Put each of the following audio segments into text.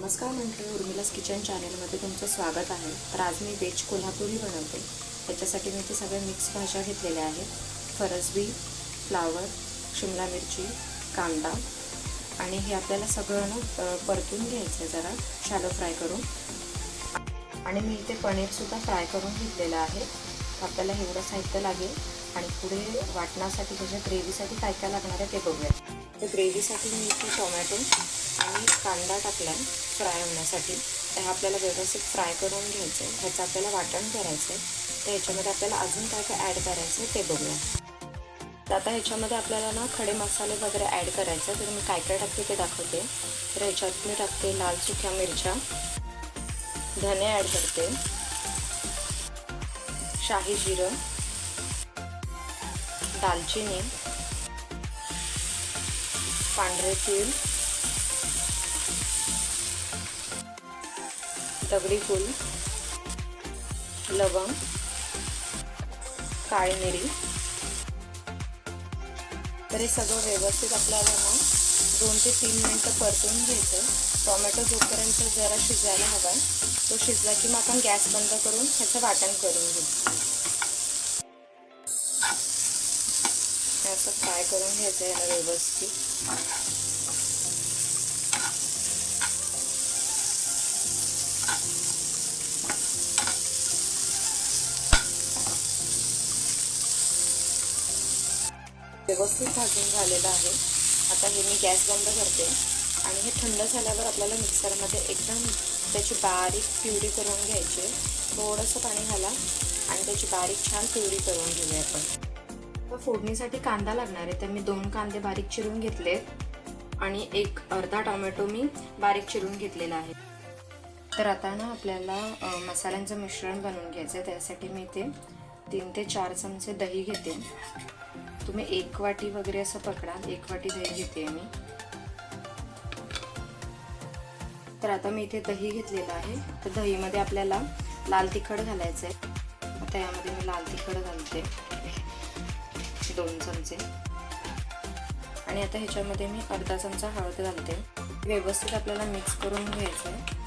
नमस्कार मंडळी उर्मिलास किचन चॅनलमध्ये तुमचं स्वागत आहे. तर आज मी वेज कोल्हापुरी बनवते. त्याच्यासाठी मी ते सगळ्या मिक्स भाज्या घेतलेल्या आहेत. फरसबी फ्लावर शिमला मिरची कांदा आणि हे आपल्याला सगळं ना परतून घ्यायचं आहे जरा. शॅलो फ्राय करून. आणि मी इथे पनीरसुद्धा फ्राय करून घेतलेलं आहे. आपल्याला एवढं साहित्य लागेल. आणि पुढे वाटण्यासाठी त्याच्या ग्रेव्हीसाठी काय काय लागणार आहे ते बघूया. तर ग्रेव्हीसाठी मी इथे टोमॅटो आणि कांदा टाकला आहे फ्राय होण्यासाठी. तर आपल्याला व्यवस्थित फ्राय करून घ्यायचं आहे ह्याचं आपल्याला वाटण करायचं आहे तर ह्याच्यामध्ये आपल्याला अजून काय काय ॲड करायचं आहे ते बघूया. तर आता ह्याच्यामध्ये आपल्याला ना खडे मसाले वगैरे ॲड करायचे तर मी काय काय टाकते ते दाखवते. तर ह्याच्यात मी टाकते लाल सुक्या मिरच्या. धने ॲड करते. शाही जिरं. दालचिनी. पांढरे तीळ. दगडी फूल. लवंग. काळी मिरी. तर हे सगळं व्यवस्थित आपल्याला ना दोन ते तीन मिनटं परतून घ्यायचं टोमॅटो जोपर्यंत जरा शिजायला हवा तो शिजला की मग आपण गॅस बंद करून ह्याचं वाटण करून घेऊ. असं फ्राय करून घ्यायचं आहे याला व्यवस्थित. व्यवस्थित भाजून झालेलं आहे. आता हे मी गॅस बंद करते. आणि हे थंड झाल्यावर आपल्याला मिक्सरमध्ये एकदम त्याची बारीक प्युरी करून घ्यायची. थोडंसं पाणी घाला आणि त्याची बारीक छान प्युरी करून घेऊया आपण. आता फोडणीसाठी कांदा लागणार आहे. तर मी दोन कांदे बारीक चिरून घेतले आणि एक अर्धा टोमॅटो मी बारीक चिरून घेतलेला आहे. तर आता ना आपल्याला मसाल्यांचं मिश्रण बनवून घ्यायचं आहे. त्यासाठी मी ते तीन ते चार चमचे दही घेते. तुम्ही एक वाटी वगैरे असं पकडा. एक वाटी दही घेते मी. तर आता मी इथे दही घेतलेलं आहे. तर दहीमध्ये आपल्याला लाल तिखट घालायचं आहे. आता यामध्ये मी लाल तिखट घालते. दोन चमचे. आणि आता ह्याच्यामध्ये मी अर्धा चमचा हळद घालते. व्यवस्थित आपल्याला मिक्स करून घ्यायचं आहे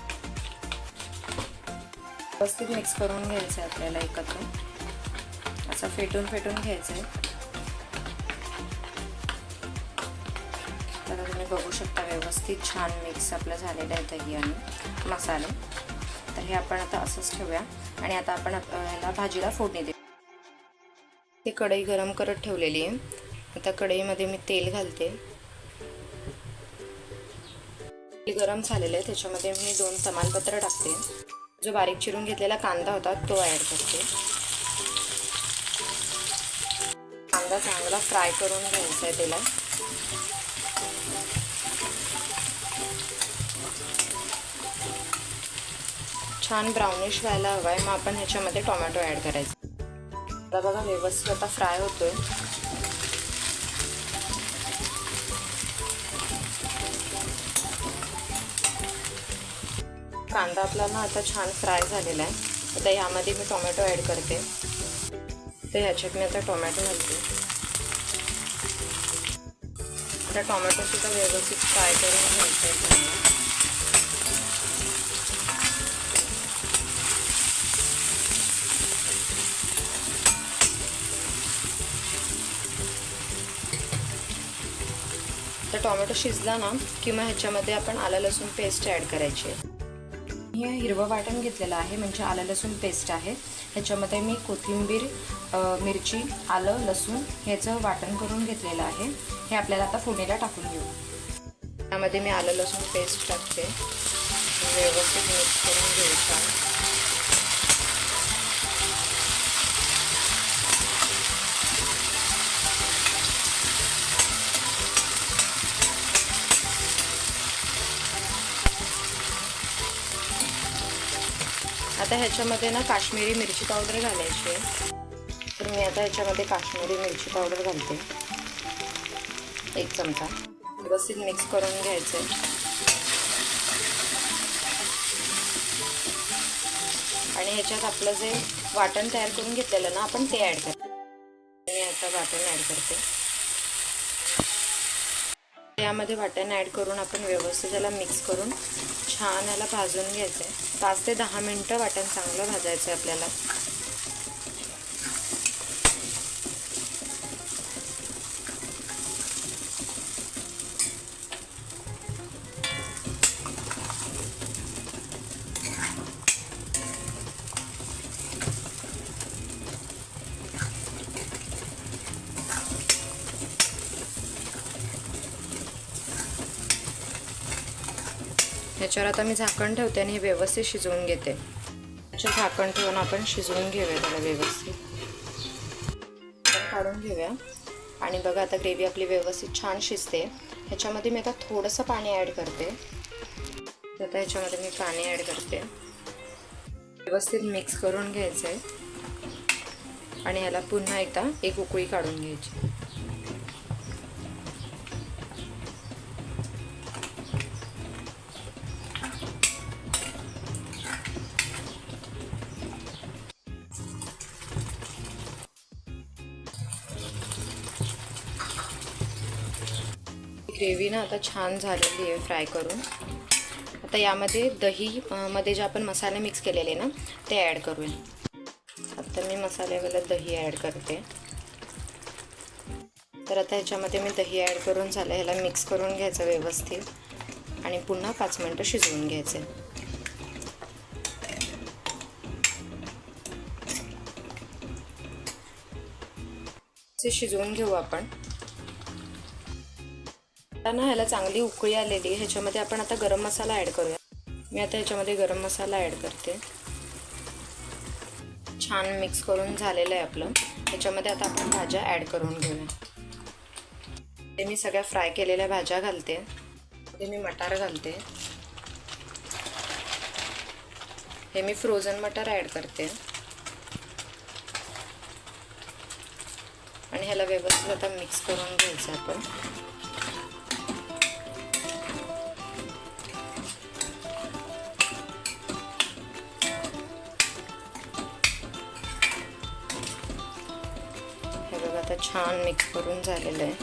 व्यवस्थित मिक्स करून घ्यायचं आहे आपल्याला एकत्र असं फेटून फेटून घ्यायचं आहे तर तुम्ही बघू शकता व्यवस्थित छान मिक्स आपलं झालेलं आहे दही आणि मसाले. तर हे आपण आता असंच ठेवूया. आणि आता आपण ह्याला भाजीला फोडणी देऊ. ते कढई गरम करत ठेवलेली आहे. आता कढईमध्ये मी तेल घालते. तेल गरम झालेलं आहे त्याच्यामध्ये मी दोन तमालपत्र टाकते. जो बारीक चिरून घेतलेला कांदा होता तो ॲड करते. कांदा चांगला फ्राय करून घ्यायचा आहे त्याला. छान ब्राउनिश व्हायला हवा आहे मग आपण ह्याच्यामध्ये टोमॅटो ॲड करायचं. आता बघा व्यवस्थित आता फ्राय होतोय. कांदा आपला ना आता छान फ्राय झालेला आहे. आता यामध्ये मी टोमॅटो ॲड करते. तर ह्याच्यात मी आता टोमॅटो घालते. आता टोमॅटोसुद्धा व्यवस्थित फ्राय करून घ्यायचं आहे. टोमॅटो शिजला ना किंवा ह्याच्यामध्ये आपण आलं लसूण पेस्ट ॲड करायची आहे. हे हिरवं वाटण घेतलेलं आहे म्हणजे आलं लसूण पेस्ट आहे. ह्याच्यामध्ये मी कोथिंबीर मिरची आलं लसूण ह्याचं वाटण करून घेतलेलं आहे. हे आपल्याला आता फोडणीला टाकून घेऊ. त्यामध्ये मी आलं लसूण पेस्ट टाकते. व्यवस्थित मिक्स करून घेऊ छान आता ह्याच्यामध्ये ना काश्मीरी मिरची पावडर घालायची आहे. तर मी आता ह्याच्यामध्ये काश्मीरी मिरची पावडर घालते. एक चमचा. व्यवस्थित मिक्स करून घ्यायचं आहे आणि ह्याच्यात आपलं जे वाटण तयार करून घेतलेलं ना आपण ते ॲड करतो. मी आता वाटण ॲड करते. यामध्ये वाटाणा ॲड करून आपण व्यवस्थित त्याला मिक्स करून छान याला भाजून घ्यायचं आहे पाच ते दहा मिनटं वाटण चांगलं भाजायचं आहे आपल्याला. ह्याच्यावर आता मी झाकण ठेवते आणि हे व्यवस्थित शिजवून घेते. ह्याच्या झाकण ठेवून आपण शिजवून घेऊया त्याला व्यवस्थित. काढून घेऊया. आणि बघा आता ग्रेव्ही आपली व्यवस्थित छान शिजते. ह्याच्यामध्ये मी आता थोडंसं पाणी ॲड करते. तर आता ह्याच्यामध्ये मी पाणी ॲड करते. व्यवस्थित मिक्स करून घ्यायचं आहे आणि ह्याला पुन्हा एकदा एक उकळी काढून घ्यायची. ग्रेव्ही ना आता छान झालेली आहे फ्राय करून. आता यामध्ये दही मध्ये जे आपण मसाले मिक्स केलेले ना ते ॲड करूया. आता मी मसाल्यावाला दही ॲड करते. तर आता ह्याच्यामध्ये मी दही ॲड करून झालं ह्याला मिक्स करून घ्यायचं व्यवस्थित. आणि पुन्हा पाच मिनटं शिजवून घ्यायचे. ते शिजवून घेऊ आपण. आता ना ह्याला चांगली उकळी आलेली ह्याच्यामध्ये आपण आता गरम मसाला ॲड करूया. मी आता ह्याच्यामध्ये गरम मसाला ॲड करते. छान मिक्स करून झालेलं आहे आपलं. ह्याच्यामध्ये आता आपण भाज्या ॲड करून घेऊया. ते मी सगळ्या फ्राय केलेल्या भाज्या घालते. ते मी मटार घालते. हे मी फ्रोझन मटार ॲड करते. आणि ह्याला व्यवस्थित आता मिक्स करून घ्यायचं आपण. छान मिक्स करून झालेलं आहे.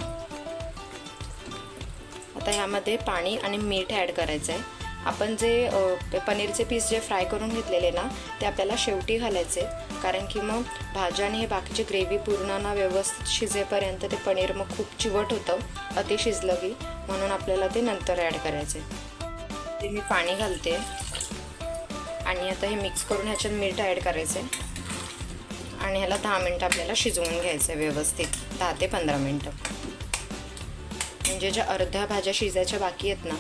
आता ह्यामध्ये पाणी आणि मीठ ॲड करायचं आहे आपण जे पनीरचे पीस जे फ्राय करून घेतलेले ना ते आपल्याला शेवटी घालायचे कारण की मग भाज्या आणि हे बाकीची ग्रेव्ही पूर्ण ना व्यवस्थित शिजेपर्यंत ते पनीर मग खूप चिवट होतं अति शिजलं की म्हणून आपल्याला ते नंतर ॲड करायचे ते मी पाणी घालते. आणि आता हे मिक्स करून ह्याच्यात मीठ ॲड करायचं आहे आणि ह्याला दहा मिनटं आपल्याला शिजवून घ्यायचं आहे व्यवस्थित. दहा ते पंधरा मिनटं. म्हणजे ज्या अर्ध्या भाज्या शिजायच्या बाकी आहेत ना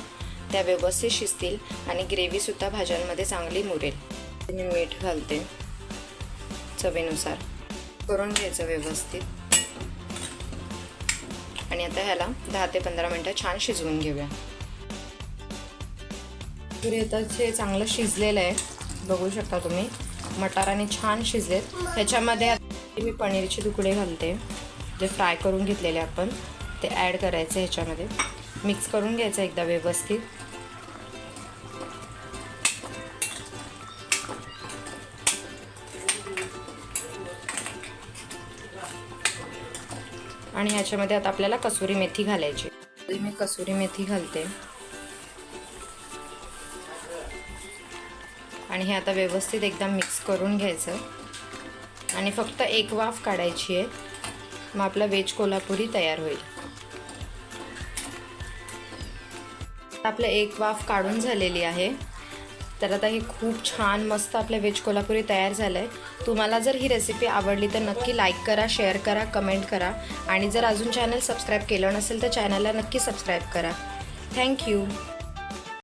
त्या व्यवस्थित शिजतील आणि ग्रेव्हीसुद्धा भाज्यांमध्ये चांगली मुरेल. मी मीठ घालते चवीनुसार. करून घ्यायचं व्यवस्थित. आणि आता ह्याला दहा ते पंधरा मिनटं छान शिजवून घेऊया. तर आता हे चांगलं शिजलेलं आहे. बघू शकता तुम्ही. मटाराने छान शिजलेत. त्याच्यामध्ये मी पनीरचे तुकडे घालते. जे फ्राय करून घेतलेले आपण ते ॲड करायचे ह्याच्यामध्ये. मिक्स करून घ्यायचं एकदा व्यवस्थित. आणि ह्याच्यामध्ये आता आपल्याला कसुरी मेथी घालायची. मी कसुरी मेथी घालते. आणि हे आता व्यवस्थित एकदा मिक्स करून घ्यायचं. आणि फक्त एक वाफ काढायची आहे. मग आपला वेज कोल्हापुरी तयार होईल. आपलं एक वाफ काढून झालेली आहे. तर आता हे खूप छान मस्त आपलं व्हेज कोल्हापुरी तयार झालं आहे तुम्हाला जर ही रेसिपी आवडली तर नक्की लाईक करा शेअर करा कमेंट करा. आणि जर अजून चॅनल सबस्क्राईब केलं नसेल तर चॅनलला नक्की सबस्क्राईब करा. थँक्यू